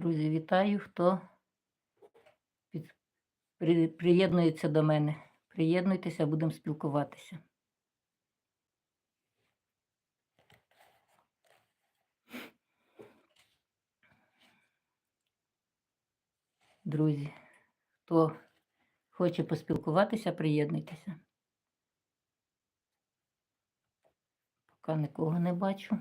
Друзі, вітаю, хто під... при... приєднується до мене. Приєднуйтеся, будемо спілкуватися. Друзі, хто хоче поспілкуватися, приєднуйтеся. Поки нікого не бачу.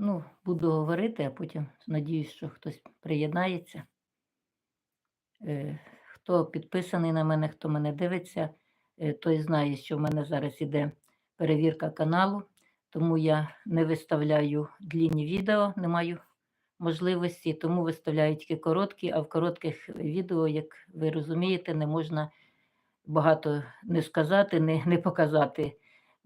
Ну, буду говорити, а потім надіюсь, що хтось приєднається. Е, Хто підписаний на мене, хто мене дивиться, е, той знає, що в мене зараз іде перевірка каналу, тому я не виставляю длінні відео, не маю можливості, тому виставляю тільки короткі, а в коротких відео, як ви розумієте, не можна багато не сказати, не, не показати.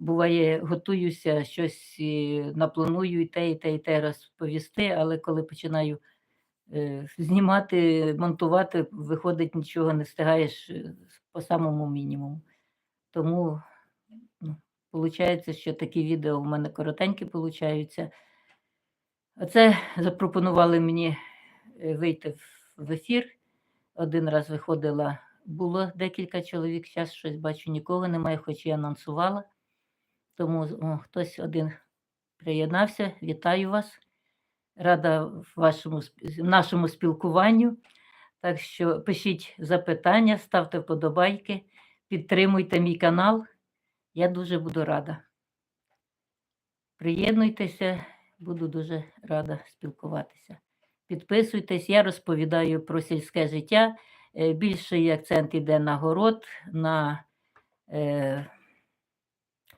Буває, готуюся, щось е, напланую і те, і те, і те розповісти, але коли починаю е, знімати, монтувати, виходить, нічого не встигаєш е, по самому мінімуму. Тому ну, виходить, що такі відео у мене коротенькі получаються. А це запропонували мені вийти в ефір. Один раз виходила, було декілька чоловік, зараз щось бачу, нікого немає, хоч і анонсувала. Тому о, хтось один приєднався. Вітаю вас. Рада вашому нашому спілкуванню. Так що пишіть запитання, ставте вподобайки, підтримуйте мій канал. Я дуже буду рада. Приєднуйтеся, буду дуже рада спілкуватися. Підписуйтесь, я розповідаю про сільське життя. Е, Більший акцент йде на город, на е,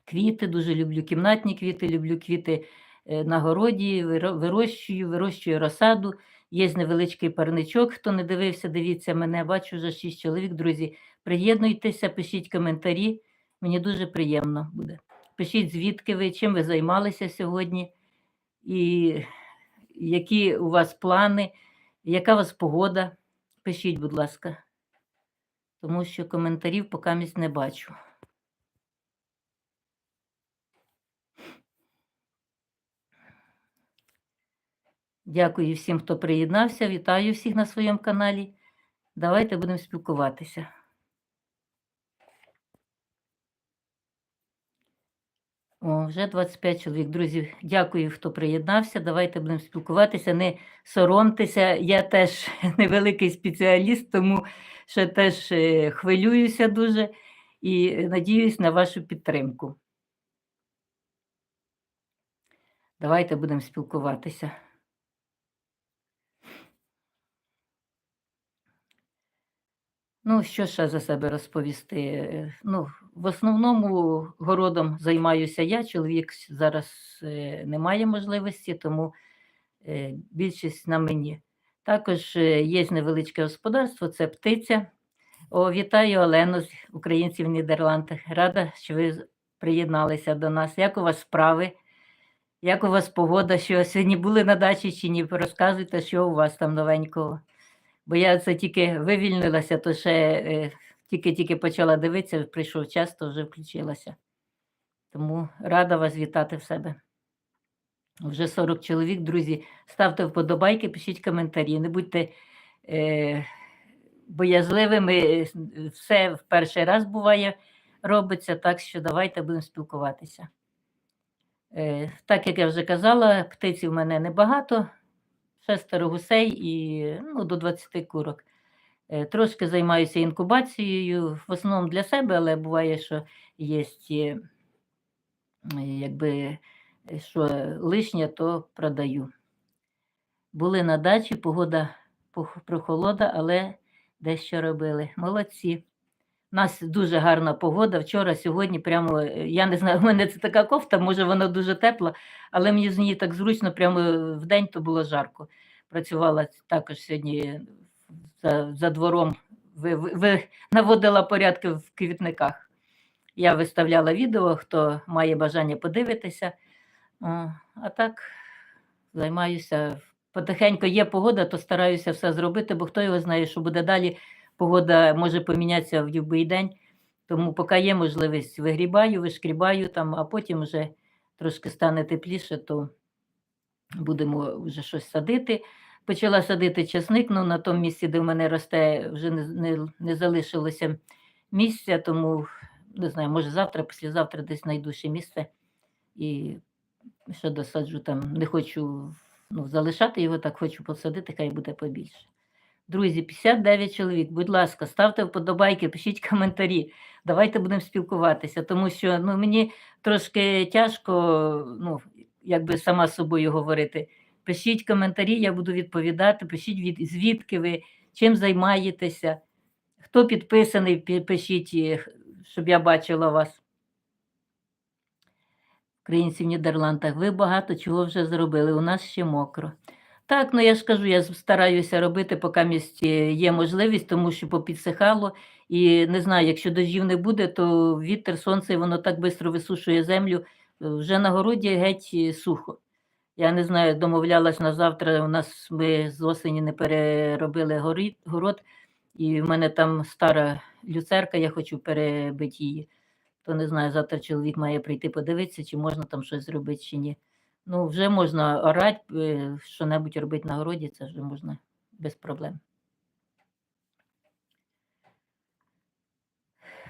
квіти. Дуже люблю кімнатні квіти, люблю квіти е, на городі, вирощую, вирощую розсаду. Є невеличкий парничок. Хто не дивився, дивіться мене. Бачу вже шість чоловік. Друзі, приєднуйтеся, пишіть коментарі. Мені дуже приємно буде. Пишіть, звідки ви, чим ви займалися сьогодні, і які у вас плани, яка у вас погода. Пишіть, будь ласка, тому що коментарів поки не бачу. Дякую всім, хто приєднався. Вітаю всіх на своєму каналі. Давайте будемо спілкуватися. О, вже 25 чоловік. Друзі, дякую, хто приєднався. Давайте будемо спілкуватися. Не соромтеся. Я теж невеликий спеціаліст, тому ще теж е, хвилююся дуже і надіюсь на вашу підтримку. Давайте будемо спілкуватися. Ну, що ще за себе розповісти? Ну, в основному городом займаюся я. Чоловік зараз е, не має можливості, тому е, більшість на мені. Також е, є невеличке господарство, це птиця. О, вітаю Олену з українців в Нідерландах. Рада, що ви приєдналися до нас. Як у вас справи? Як у вас погода? Що сьогодні були на дачі чи ні? Розказуйте, що у вас там новенького. Бо я це тільки вивільнилася, то ще е, тільки-тільки почала дивитися, прийшов час, то вже включилася. Тому рада вас вітати в себе. Вже 40 чоловік, друзі. Ставте вподобайки, пишіть коментарі. Не будьте е, боязливими. е, Все в перший раз буває, робиться, так що давайте будемо спілкуватися. Е, так як я вже казала, птиці в мене небагато, шестеро гусей і ну, до 20 курок. Е, Трошки займаюся інкубацією, в основному для себе, але буває, що є е, якби, е, що лишнє, то продаю. Були на дачі, погода прохолода, але дещо робили. Молодці. У нас дуже гарна погода. Вчора, сьогодні, прямо, е, я не знаю, у мене це така кофта, може вона дуже тепла, але мені з неї так зручно, прямо в день то було жарко. Працювала також сьогодні за, за двором, ви, ви, наводила порядки в квітниках. Я виставляла відео, хто має бажання подивитися. А так займаюся. Потихеньку є погода, то стараюся все зробити, бо хто його знає, що буде далі. Погода може помінятися в будь-який день. Тому поки є можливість, вигрібаю, вишкрібаю там, а потім вже трошки стане тепліше, то будемо вже щось садити. Почала садити часник, ну на тому місці, де в мене росте, вже не, не, не залишилося місця, тому не знаю, може завтра, післязавтра десь знайду ще місце і ще досаджу там. Не хочу ну, залишати його, так хочу посадити, хай буде побільше. Друзі, 59 чоловік. Будь ласка, ставте вподобайки, пишіть коментарі. Давайте будемо спілкуватися, тому що ну, мені трошки тяжко, ну, якби сама собою говорити. Пишіть коментарі, я буду відповідати. Пишіть від, звідки ви, чим займаєтеся. Хто підписаний, пишіть, е, щоб я бачила вас. Українці в Нідерландах, ви багато чого вже зробили. У нас ще мокро. Так, ну я ж кажу, я стараюся робити, поки місті є можливість, тому що попідсихало. І не знаю, якщо дощів не буде, то вітер, сонце, воно так швидко висушує землю. Е, Вже на городі геть е, сухо. Я не знаю, домовлялась на завтра. У нас ми з осені не переробили город, і в мене там стара люцерка, я хочу перебити її. То не знаю, завтра чоловік має прийти подивитися, чи можна там щось зробити, чи ні. Ну, вже можна орати, е, що-небудь робити на городі, це вже можна без проблем.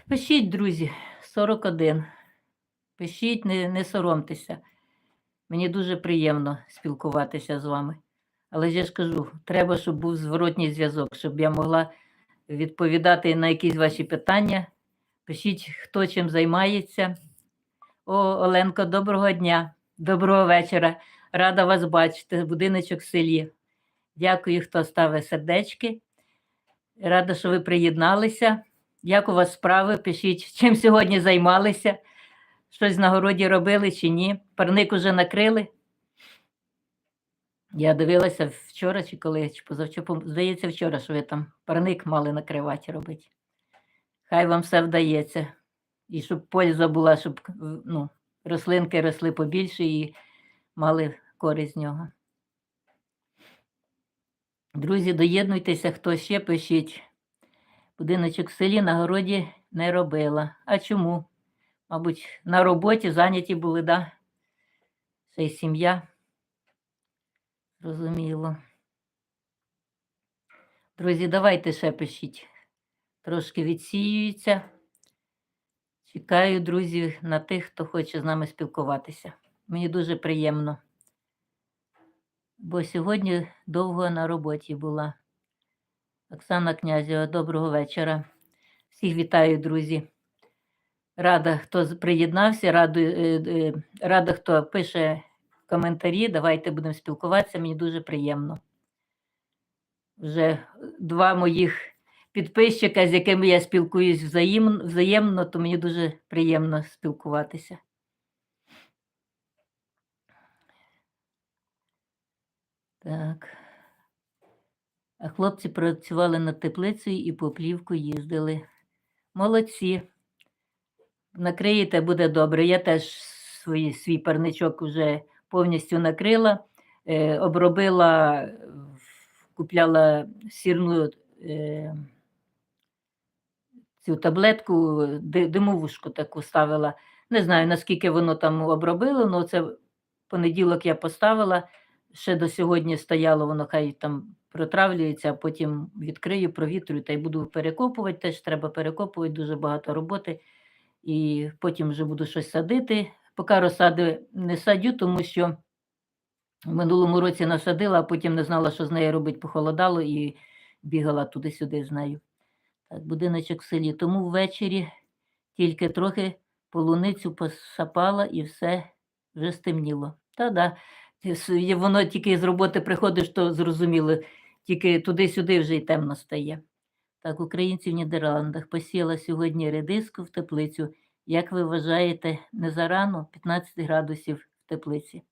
Пишіть, друзі, 41. Пишіть, не, не соромтеся. Мені дуже приємно спілкуватися з вами. Але я ж кажу, треба, щоб був зворотній зв'язок, щоб я могла відповідати на якісь ваші питання. Пишіть, хто чим займається. О, Оленко, доброго дня, доброго вечора. Рада вас бачити. Будиночок в селі. Дякую, хто ставить сердечки. Рада, що ви приєдналися. Як у вас справи? Пишіть, чим сьогодні займалися. Щось на городі робили чи ні? Парник уже накрили. Я дивилася вчора чи коли, чи позавчора, здається, вчора, що ви там парник мали накривати робити. Хай вам все вдається. І щоб польза була, щоб ну, рослинки росли побільше і мали користь з нього. Друзі, доєднуйтеся, хто ще пишіть. Будиночок в селі на городі не робила. А чому? Мабуть, на роботі зайняті були, да? Це й сім'я. Зрозуміло. Друзі, давайте ще пишіть. Трошки відсіюється. Чекаю, друзі, на тих, хто хоче з нами спілкуватися. Мені дуже приємно. Бо сьогодні довго на роботі була. Оксана Князєва, доброго вечора. Всіх вітаю, друзі. Рада, хто приєднався, раду, е, е, рада, хто пише коментарі. Давайте будемо спілкуватися. Мені дуже приємно. Вже два моїх підписчика, з якими я спілкуюсь взаєм, взаємно, то мені дуже приємно спілкуватися. Так. А хлопці працювали над теплицею і по плівку їздили. Молодці. Накриєте, буде добре. Я теж свій, свій парничок вже повністю накрила, е, обробила, купляла сірну е, цю таблетку, димовушку таку ставила. Не знаю, наскільки воно там обробило, але це понеділок я поставила. Ще до сьогодні стояло, воно хай там протравлюється, а потім відкрию, провітрю та й буду перекопувати. Теж треба перекопувати, дуже багато роботи. І потім вже буду щось садити. Поки розсади не садю, тому що в минулому році насадила, а потім не знала, що з нею робити, похолодало і бігала туди-сюди з нею. Будиночок в селі. Тому ввечері тільки трохи полуницю посапала і все вже стемніло. Та-да, воно тільки з роботи приходиш, то зрозуміло, тільки туди-сюди вже й темно стає. Так, українці в Нідерландах посіяла сьогодні редиску в теплицю. Як ви вважаєте, не зарано 15 градусів в теплиці?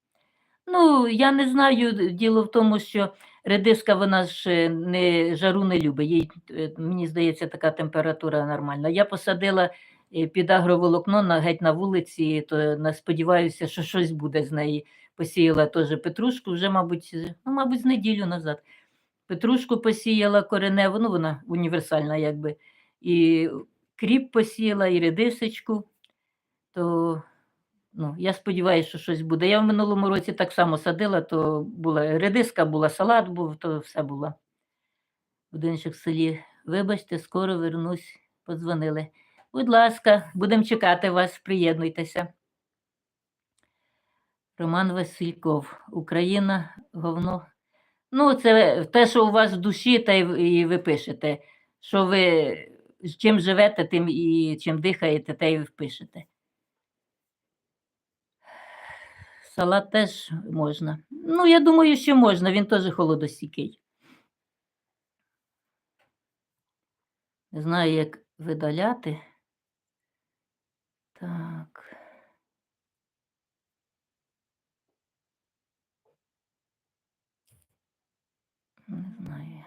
Ну, я не знаю. Діло в тому, що редиска вона ж е, не жару не любить. Їй, е, мені здається, така температура нормальна. Я посадила е, під агроволокно на геть на вулиці, то сподіваюся, що щось буде з неї. Посіяла теж петрушку, вже, мабуть, ну, мабуть, з неділю назад. Петрушку посіяла кореневу, ну вона універсальна, якби. І кріп посіяла, і редисочку. То Ну, я сподіваюся, що щось буде. Я в минулому році так само садила, то була редиска, була салат, був, то все було. В селі. Вибачте, скоро вернусь, подзвонили. Будь ласка, будемо чекати вас, приєднуйтеся. Роман Васильков, Україна, говно. Ну, це те, що у вас в душі, та і ви пишете. Що ви чим живете, тим і чим дихаєте, те й ви впишете. Салат теж можна. Ну, я думаю, що можна, він теж холодостійкий. Не знаю, як видаляти. Так. Не знаю.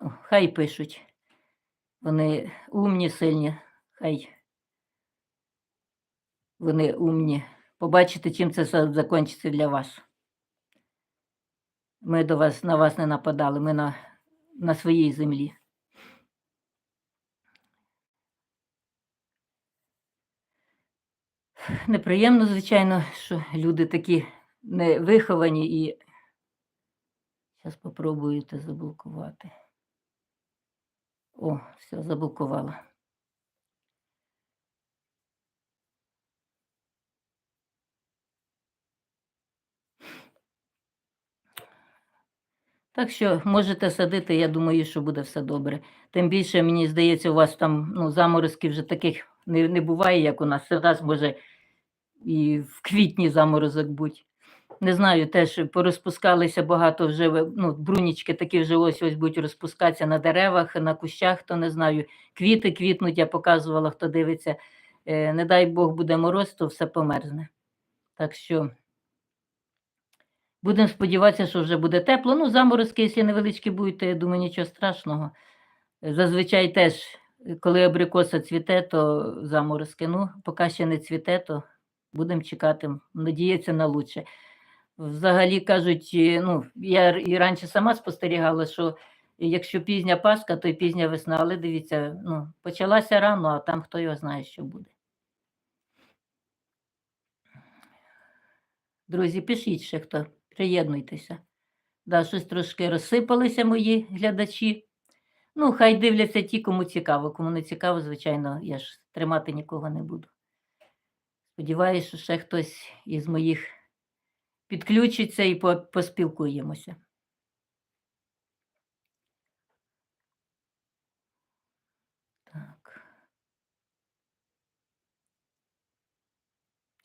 О, хай пишуть. Вони умні, сильні, хай. Вони умні. Побачите, чим це закінчиться для вас. Ми до вас на вас не нападали, ми на, на своїй землі. Неприємно, звичайно, що люди такі невиховані і. Зараз спробую це заблокувати. О, все, заблокувала. Так що можете садити, я думаю, що буде все добре. Тим більше, мені здається, у вас там ну, заморозків вже таких не, не буває, як у нас. Це нас може і в квітні заморозок бути. Не знаю, теж порозпускалися багато вже ну, брунічки такі вже ось ось будуть розпускатися на деревах, на кущах, то не знаю. Квіти квітнуть, я показувала, хто дивиться. Е, не дай Бог буде мороз, то все померзне. Так що будемо сподіватися, що вже буде тепло. Ну, заморозки, якщо невеличкі будуть, то я думаю, нічого страшного. Зазвичай теж, коли абрикоса цвіте, то заморозки. Ну, поки ще не цвіте, то будемо чекати, надіятися на лучше. Взагалі кажуть, е, ну, я і раніше сама спостерігала, що якщо пізня Пасха, то й пізня весна. Але дивіться, ну, почалася рано, а там хто його знає, що буде. Друзі, пишіть ще хто, приєднуйтеся. Да, щось трошки розсипалися мої глядачі. Ну, хай дивляться ті, кому цікаво. Кому не цікаво, звичайно, я ж тримати нікого не буду. Сподіваюся, що ще хтось із моїх підключиться і поспілкуємося. Так.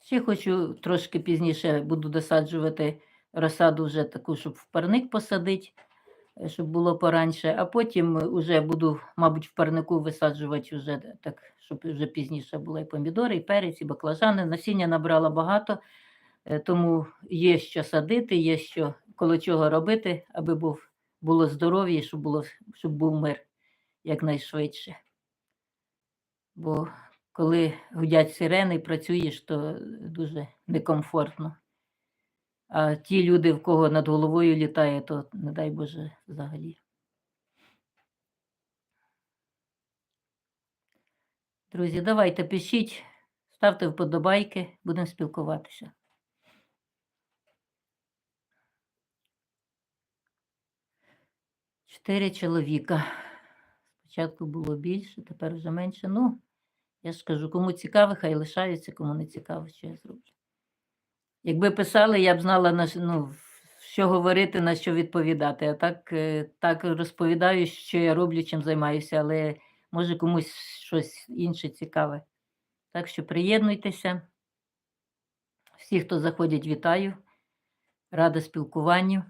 Ще хочу трошки пізніше буду досаджувати розсаду вже таку, щоб в парник посадити, е, щоб було пораньше, а потім вже буду, мабуть, в парнику висаджувати вже так, щоб вже пізніше було і помідори, і перець, і баклажани. Насіння набрала багато, е, тому є що садити, є що коло чого робити, аби був, було здоров'я, щоб, було, щоб був мир якнайшвидше. Бо коли гудять сирени і працюєш, то дуже некомфортно. А ті люди, в кого над головою літає, то не дай Боже взагалі. Друзі, давайте пишіть, ставте вподобайки, будемо спілкуватися. Чотири чоловіка. Спочатку було більше, тепер вже менше. Ну, я ж кажу, кому цікаво, хай лишаються, кому не цікаво, що я зроблю. Якби писали, я б знала, ну, що говорити, на що відповідати. А так, е, так розповідаю, що я роблю, чим займаюся, але може комусь щось інше цікаве. Так що приєднуйтеся. Всі, хто заходять, вітаю. Рада спілкуванню.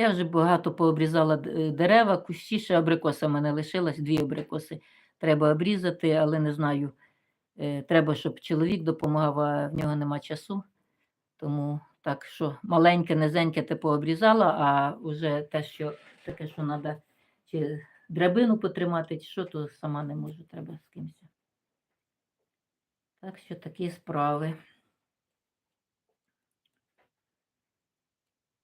Я вже багато пообрізала е, дерева, кущі, ще абрикоса в мене лишилась, дві абрикоси треба обрізати, але не знаю. е, Треба, щоб чоловік допомагав, а в нього нема часу. Тому так що маленьке, низеньке ти пообрізала, а вже те, що таке, що треба чи драбину потримати, чи що, то сама не можу, треба з кимось. Так що такі справи.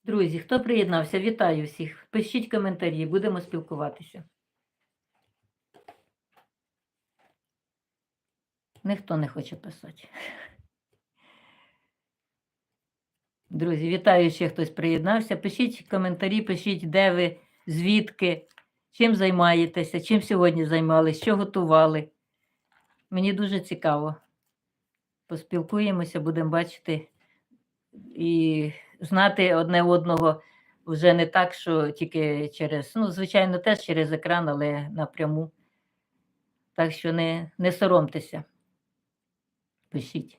Друзі, хто приєднався, вітаю всіх. Пишіть коментарі, будемо спілкуватися. Ніхто не хоче писати. Друзі, вітаю, ще хтось приєднався. Пишіть коментарі, пишіть, де ви, звідки, чим займаєтеся, чим сьогодні займалися, що готували. Мені дуже цікаво. Поспілкуємося, будемо бачити і знати одне одного вже не так, що тільки через, ну, звичайно, теж через екран, але напряму. Так що не, не соромтеся. Пишіть.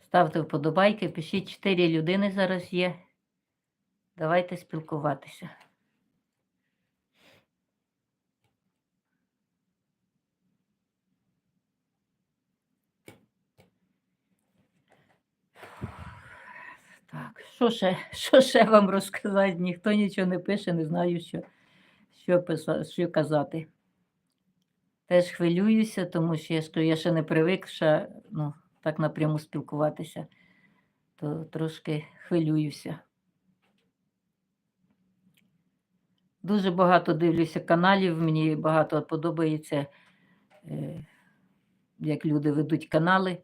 Ставте вподобайки, пишіть чотири людини зараз є. Давайте спілкуватися. Так, що ще, що ще вам розказати? Ніхто нічого не пише, не знаю, що, що, писати, що казати. Теж хвилююся, тому що я, кажу, я ще не привикша ну, так напряму спілкуватися, то трошки хвилююся. Дуже багато дивлюся каналів, мені багато подобається, е, як люди ведуть канали.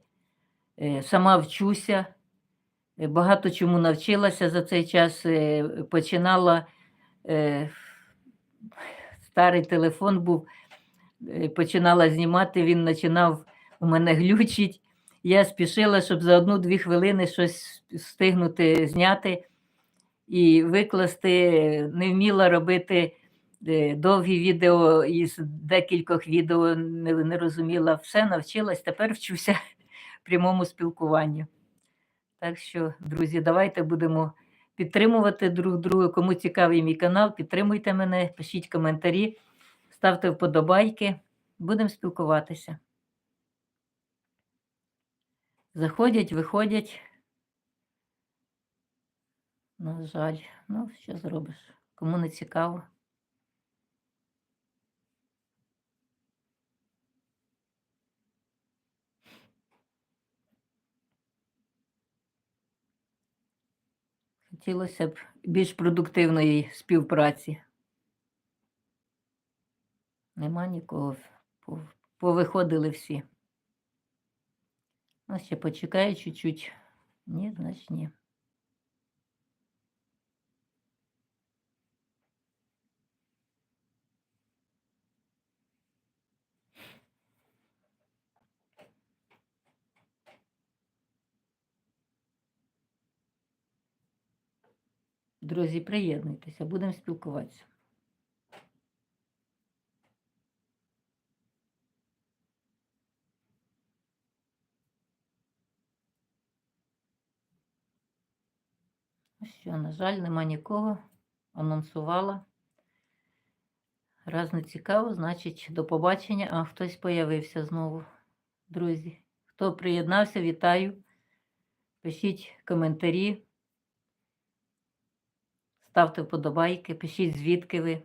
Е, Сама вчуся, багато чому навчилася за цей час. е, Починала е, старий телефон був, е, починала знімати, він починав у мене глючить. Я спішила, щоб за одну-дві хвилини щось встигнути зняти і викласти. Не вміла робити е, довгі відео із декількох відео, не, не розуміла. Все навчилась, тепер вчуся прямому спілкуванню. Так що, друзі, давайте будемо підтримувати друг друга. Кому цікавий мій канал, підтримуйте мене, пишіть коментарі, ставте вподобайки. Будемо спілкуватися. Заходять, виходять. На жаль, ну, що зробиш? Кому не цікаво. Хотілося б більш продуктивної співпраці. Нема нікого. Повиходили всі. Ну, ще почекаю чуть-чуть. Ні, значить ні. Друзі, приєднуйтеся, будемо спілкуватися. Ну Що, на жаль, нема нікого. Анонсувала. Раз не цікаво, значить, до побачення. А хтось появився знову. Друзі, хто приєднався, вітаю. Пишіть коментарі. Ставте вподобайки, пишіть, звідки ви,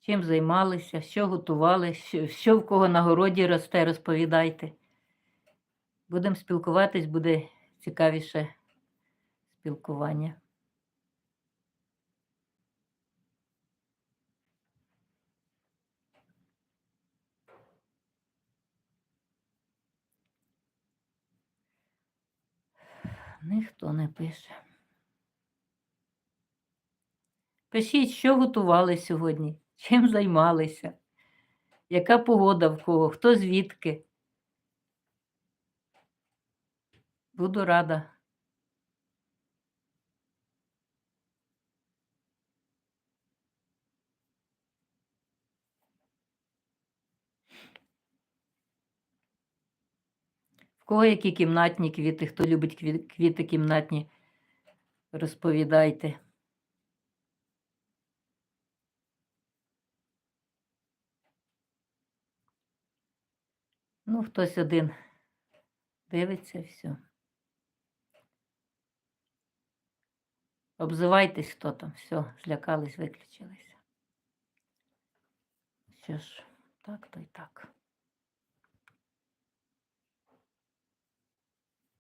чим займалися, що готували, що, в кого на городі росте, розповідайте. Будемо спілкуватись, буде цікавіше спілкування. Ніхто не пише. Пишіть, що готували сьогодні, чим займалися, яка погода в кого, хто звідки. Буду рада. В кого які кімнатні квіти, хто любить квіти кімнатні, розповідайте. Ну, хтось один дивиться, все. Обзивайтесь, хто там, все, злякались, виключилися. Що ж, так то й так.